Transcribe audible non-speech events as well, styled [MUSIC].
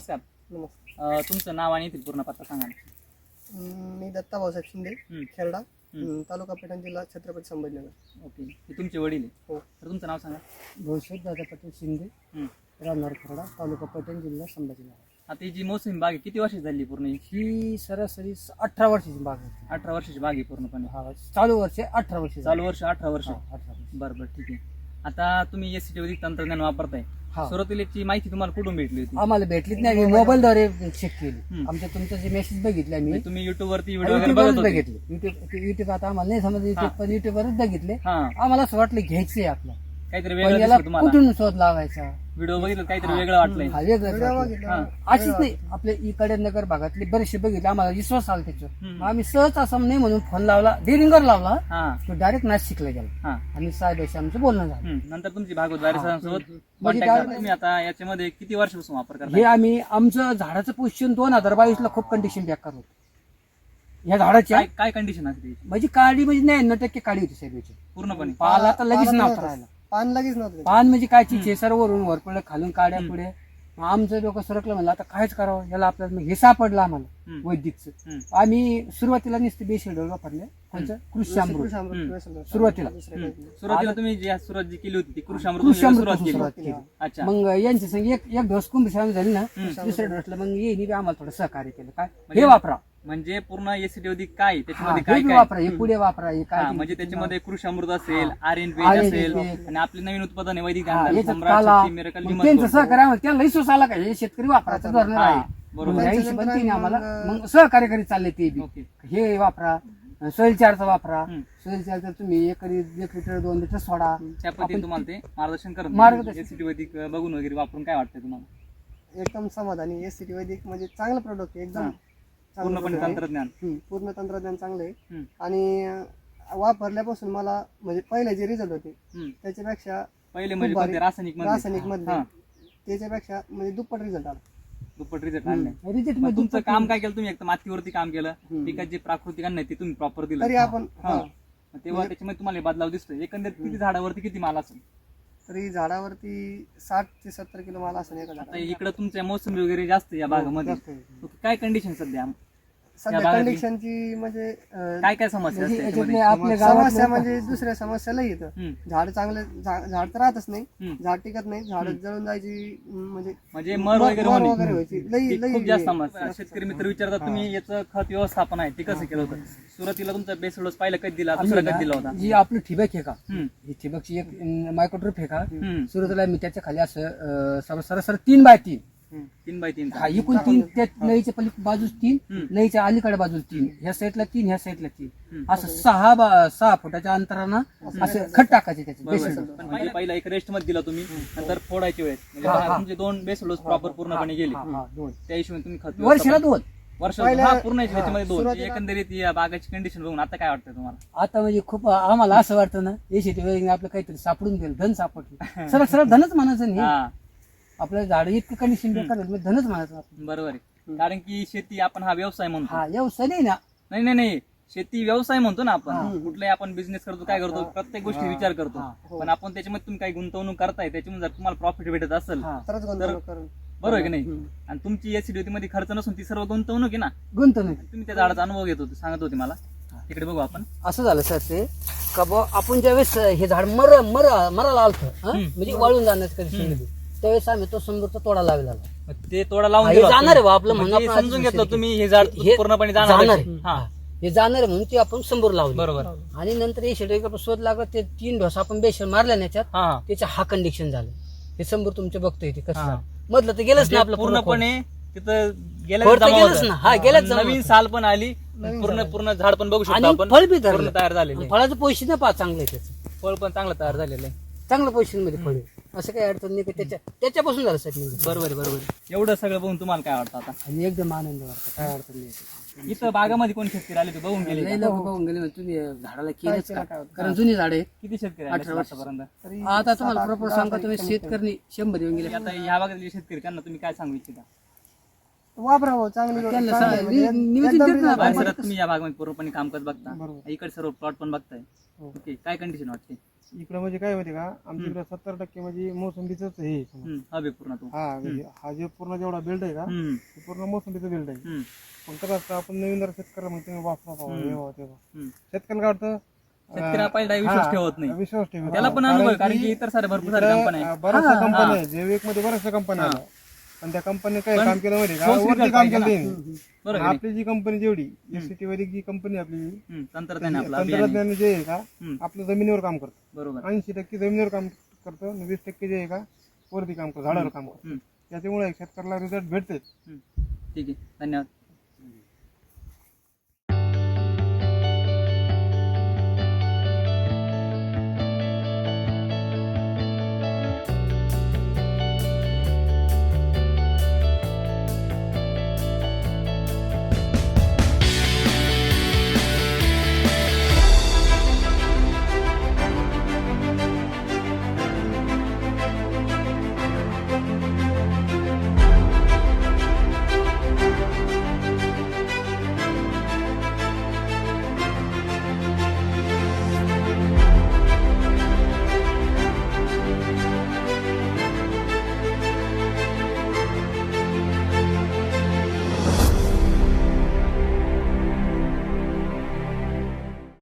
Sir नमस्कार. नमस्कार. अं, तुमचं नाव आणि येथील पूर्ण पत्ता सांगा ना. अं, मी दत्ता भाऊसाहेब शिंदे. खेरडा अं, तालुका पेठण जिल्हा छत्रपती संभाजीनगर. ओके. हे तुमचे वडील आहे हो. तर तुमचं नाव सांगा. भविष्यात दादा पाटील शिंदे हं. राहणार खरडा तालुका पटण जिल्हा संभाजीनगर. आता ही जी मोसमी बाग आहे किती वर्षाची झाली पूर्ण ही? ही सरासरी स- अठरा वर्षाची बाग आहे. अठरा वर्षाची बाग आहे पूर्णपणे. हा चालू वर्ष अठरा वर्ष चालू वर्ष अठरा वर्ष. हा, अठरा वर्ष. बरं बरं ठीक आहे. आता तुम्ही एस सी वैदिक तंत्रज्ञान वापरताय. हा. सुरुवातीची माहिती तुम्हाला कुठून भेटली होती? आम्हाला भेटलीच नाही. मी मोबाईलद्वारे चेक केली. आमच्या तुमचं जे मेसेज बघितले आम्ही म्हणजे तुम्ही युट्यूब वरती व्हिडिओ वगैरे युट्यूबवरच बघत होते. बघितले. युट्यूब युट्यूब आता आम्हाला नाही समज हा. युट्यूब पण युट्यूबवरच बघितले. हा. आम्हाला असं वाटलं घ्यायचंय आपलं. काहीतरी पण वेगळं याला दिसलं तुम्हाला? कुठून शोध लावायचा? व्हिडिओ बघितलं काहीतरी हा. वेगळं वाटलंय. हा वेगळं व्हिडिओ वाटलं. बघितला. हा. अशीच नाही. आपल्या इकडे नगर भागातले बरेचसे बघितले. आम्हाला विश्वास आला त्याच्यावर. हम्म. मग आम्ही सहज असं नाही म्हणून फोन लावला. डेरिंगर लावला. हा. तो डायरेक्ट नाशिकला गेला. हा. आणि साहेबाशी आमचं बोलणं झालं. हम्म. नंतर तुमची भागवतवारी सरांसोबत म्हणजे कॉन्टॅक्ट काय- तुम्ही आता याच्यामध्ये किती वर्षापासून वापर हे करताय आम्ही आमचं झाडाचं पोझिशन दोन हजार बावीस ला खूप कंडिशन बेकार होत. या झाडाच्या काय काय कंडिशन असते त्याची? म्हणजे काळी म्हणजे नाही टक्के काळी होती साहेबाची पूर्णपणे. पाला तर लगेच पाला नव्हतं नव्हतं. राहिला. पान लगेच नव्हतं पान म्हणजे काय चीज आहे? सर्वरून वर पडलं खालून काड्या पुढे. मग आमचं डोकं सरकलं म्हणलं आता कायच करावं याला आपल्याला मग हे सापडलं आम्हाला. वैदिकचं. आम्ही सुरुवातीला नुसते बेशेड वापरले कोणचं. सुरुवातीला. सुरुवातीला तुम्ही जी सुरुवात जी केली होती ती कृषी कृषी अमृत सुरुवात केली. सुरुवात केली. अच्छा. मग यांच्या संग एक एक डोस कुंभशाळा झाली ना. दुसऱ्या डोसला मग येईनी आम्हाला थोडं सहकार्य केलं. काय? म्हणजे हे वापरा. म्हणजे पूर्ण एसीटी काय? हा, त्याच्यामध्ये काय बी काय? वापरा हे पुढे वापरा हे काय हा, म्हणजे त्याच्यामध्ये कृषी अमृत असेल आर एन पी RNPH असेल असेल. आणि आपली नवीन उत्पादन आहे वैदिक हा, अंदाज, याच्यात सम्राट, काला शक्ती, मिराकल, मग लिमस त्यांचं गोल्ड. सहकार्य आम्हाला त्यांना विश्वास आला का हे शेतकरी वापरायचं धोरण हा, आहे बरोबर. या हिशोबाने आम्हाला. मग- सहकार्य करीत चालले ते बी. ओके. हे वापरा. सोईल चारचा वापरा. हम्म. सोईल चारचा तुम्ही एक एक लिटर दोन लिटर सोडा. त्या पद्धतीने तुम्हाला ते मार्गदर्शन करत मार्गदर्शन. एसीटी वैदिक बघून वगैरे वापरून काय वाटतं तुम्हाला? एकदम समाधानी. एस सी वैदिक म्हणजे चांगलं प्रोडक्ट एकदम हा. पूर्णपणे. तंत्रज्ञान हम्म. पूर्ण तंत्रज्ञान चांगलं आहे. आणि वापरल्यापासून मला म्हणजे पहिले जे रिझल्ट होते हम्म. त्याच्यापेक्षा पहिले म्हणजे. कोणते रासायनिकमध्ये? रासायनिक मधले हा, त्याच्यापेक्षा म्हणजे दुप्पट रिझल्ट आला दुप्पट रिझल्ट आणले रिजेक्ट मग तुमचं काम काय केलं तुम्ही एक तर मातीवरती काम केलं हम्म. पिकात जे प्राकृतिक अन्न आहे ते तुम्ही प्रॉपर दिलं तरी आपण हा. हा. मग तेव्हा त्याच्यामध्ये तुम्हाला हे बदलाव दिसतोय एकंदरीत किती झाडावरती किती माल असेल तरी झाडावरती साठ ते सत्तर किलो माल असं एका आता. इकडे तुमच्या मोसंबी वगैरे जास्त आहे या भागामध्ये जास्त आहे. मग काय कंडिशन सध्या सध्या भागातली- कंडिशनची म्हणजे अं, काय काय समस्या म्हणजे असते याच्यातले याच्यामध्ये? आपल्या गावात समस्या म्हणजे दुसऱ्या समस्याला येतं. हम्म, झाड चांगले झा- झाड तर राहतच नाही. हम्म. झाड टिकत नाही. झाड जळून जायची अं, म्हणजे म्हणजे मर वगैरे मर होणे. वगैरे व्हायची. लई ती लई खूप जास्त समस्या शेतकरी मित्र विचारतात तुम्ही याचं खत व्यवस्थापन आहे. ते कसं केलं होतं? सुरुवातीला तुमचा बेस डोस पहिला कधी दिला? दुसरा कधी दिला होता? जी आपली ठिबक आहे का? हम्म, ही ठिबकची एक मायक्रोट्रिप आहे का? हम्म. सुरुवातीला मी त्याच्याखाली असं अं, सर- सरासरी तीन बाय तीन. तीन बाय तीन. हा एकूण तीन त्या नळीच्या पली बाजूस तीन. नळीच्या अलीकडे बाजूला तीन. ह्या साईडला तीन ह्या साईडला तीन. असं सहा बा- सहा फुटाच्या अंतरानं असं खत टाकायचे त्याचे बरोबर. बेसिन. पण पहिला एक रेस्टमध्ये दिला तुम्ही नंतर फोडायची वेळेस. म्हणजे हा, हा. तुमचे दोन बेस डोस प्रॉपर पूर्णपणे गेले. दोन. त्या हिशोबाने तुम्ही खत वर्षाला दोन. वर्ष हा पूर्ण याच्यामध्ये दोन. सुरुवातीला- एकंदरीत या बागाची कंडिशन बघून आता काय वाटतं तुम्हाला? आता म्हणजे खूप आम्हाला असं वाटतं ना हे शेती वगैरे आपलं काहीतरी सापडून गेलं धन सापडलं. [LAUGHS] सरळ सरळ धनच म्हणायचं नाही. हा. आपलं झाड इतकं कंडिशन बेकार झालं, मग धनच आपण. बरोबर आहे. कारण की शेती आपण हा व्यवसाय म्हणतो. हा व्यवसाय नाही ना. नाही नाही नाही. शेती व्यवसाय म्हणतो ना आपण. कुठलाही आपण बिझनेस करतो काय करतो प्रत्येक गोष्टी विचार करतो. हा. पण आपण त्याच्यामध्ये तुम्ही काही गुंतवणूक करताय त्याच्यामध्ये जर तुम्हाला प्रॉफिट भेटत असेल हा. तरच गुंतवणूक करून. बरोबर आहे की नाही? आणि तुमची एसिडिटी मध्ये खर्च नसून ती सर्व गुंतवणूक आहे ना? गुंतवणूक. तुम्ही त्या झाडाचा अनुभव घेत होते सांगत होते मला. इकडे बघू आपण. असं झालं सर ते का बुवा आपण ज्यावेळेस हे झाड मर मर मराला आलत म्हणजे वाळून जाण्याचं कंडिशनमध्ये त्यावेळेस आम्ही तो समृद्ध तोडा लावलेला मग ते तोडा लावून हा, दिला जाणार आहे बा, आपलं म्हणजे म्हणणं आपण समजून आधीच घेतलं तुम्ही हे झाड हे पूर्णपणे जाणार जाणार आहे. आहे. हा हे जाणार आहे म्हणून ते आपण समोर लावलं बरोबर आणि नंतर हे शेड शोध लागला ते तीन डोस आपण बेशन मारल्या ना याच्यात हा हा. हा कंडिशन झालं हे समोर तुमचे बघतोय ते कसं हा. झालं. मधलं तर गेलंच ना म्हणजे आपलं पूर्ण पूर्णपणे तिथं गेल्या खोड तर जमा गेलंच होतं. ना. हा, गेल्याच जमा नवीन होतं. साल पण आली पूर्ण पूर्ण झाड पण बघू शकतो आणि आपण फळ बी पूर्ण धरलं तयार झालेलं आहे. फळाचं नाही पहा चांगलं आहे त्याचं फळ पण चांगलं तयार झालेलं आहे चांगलं पोझिशनमध्ये फळ आहे. असं काही अडचण नाही का त्याच्या त्याच्यापासून झालं सर म्हणजे बरोबर आहे, बरोबर आहे. एवढं सगळं बघून तुम्हाला काय वाटतं आता? आणि एकदम आनंद वाटतो काय अडचण नाही. इथं बागामध्ये कोण शेतकरी आले ते बघून गेले लई का? लोक बघून गेले म्हणजे तुम्ही झाडाला केलंच केलं का? कारण जुनी झाड आहेत. किती शेतकरी आले अठरा वर्ष. आतापर्यंत तरी आता तुम्हाला प्रॉपर आठ, सांगा तुम्ही शेतकरी शंभर येऊन गेले. आता ह्या भागातले शेतकरी त्यांना तुम्ही काय सांगू इच्छिता? वापरावं चांगली त्यांना चांगली सांग- म्हणजे नि- नियोजन एकदम देत ना result आणि आहे. सर तुम्ही या भागामध्ये पूर्णपणे कामकाज बघता बरोबर. इकडे सर्व प्लॉट पण बघताय हो. ओके काय कंडिशन वाटते इकडे म्हणजे काय माहिती का आमच्या इकडे सत्तर टक्के म्हणजे मोसंबीच हे आहे. हम्म, हवे पूर्ण तू हा म्हणजे हा जे पूर्ण जेवढा बेल्ट आहे का हम्म, ते पूर्ण मोसंबीचा बेल्ट आहे हम्म, पण कसं असतं आपण नवीन जर शेतकऱ्याला तुम्ही वापरा. हे व्हावं, ते व्हावं. हम्म. शेतकऱ्याला काय वाटतं शेतकऱ्याला अं, पहिला विश्वास हा, ठेवत नाही विश्वास ठेवत त्याला पण अनुभव आहे कारण की इतर सारे भरपूर सारे कंपन्या आहेत बऱ्याचशा हा, कंपन्या हा. आहे जैविकमध्ये बऱ्याचशा कंपन्या हा. पण त्या कंपनी काय पण काम केलं माहिती का? वरती काम पाहिजे केलं ना. त्यांनी. बरोबर आहे आपली जी कंपनी जेवढी एस टी वैदिक जी कंपनी आपली हम्म, तंत्रज्ञान आहे आपलं अभियान. आहे. तंत्रज्ञान जे आहे का हम्म, आपलं जमिनीवर काम करतं. बरोबर. ऐंशी टक्के जमिनीवर काम करतं आणि वीस टक्के जे आहे का वरती काम करतं झाडावर काम करतं. हम्म, त्याच्यामुळे शेतकऱ्याला रिझल्ट भेटते हम्म. ठीक आहे. धन्यवाद.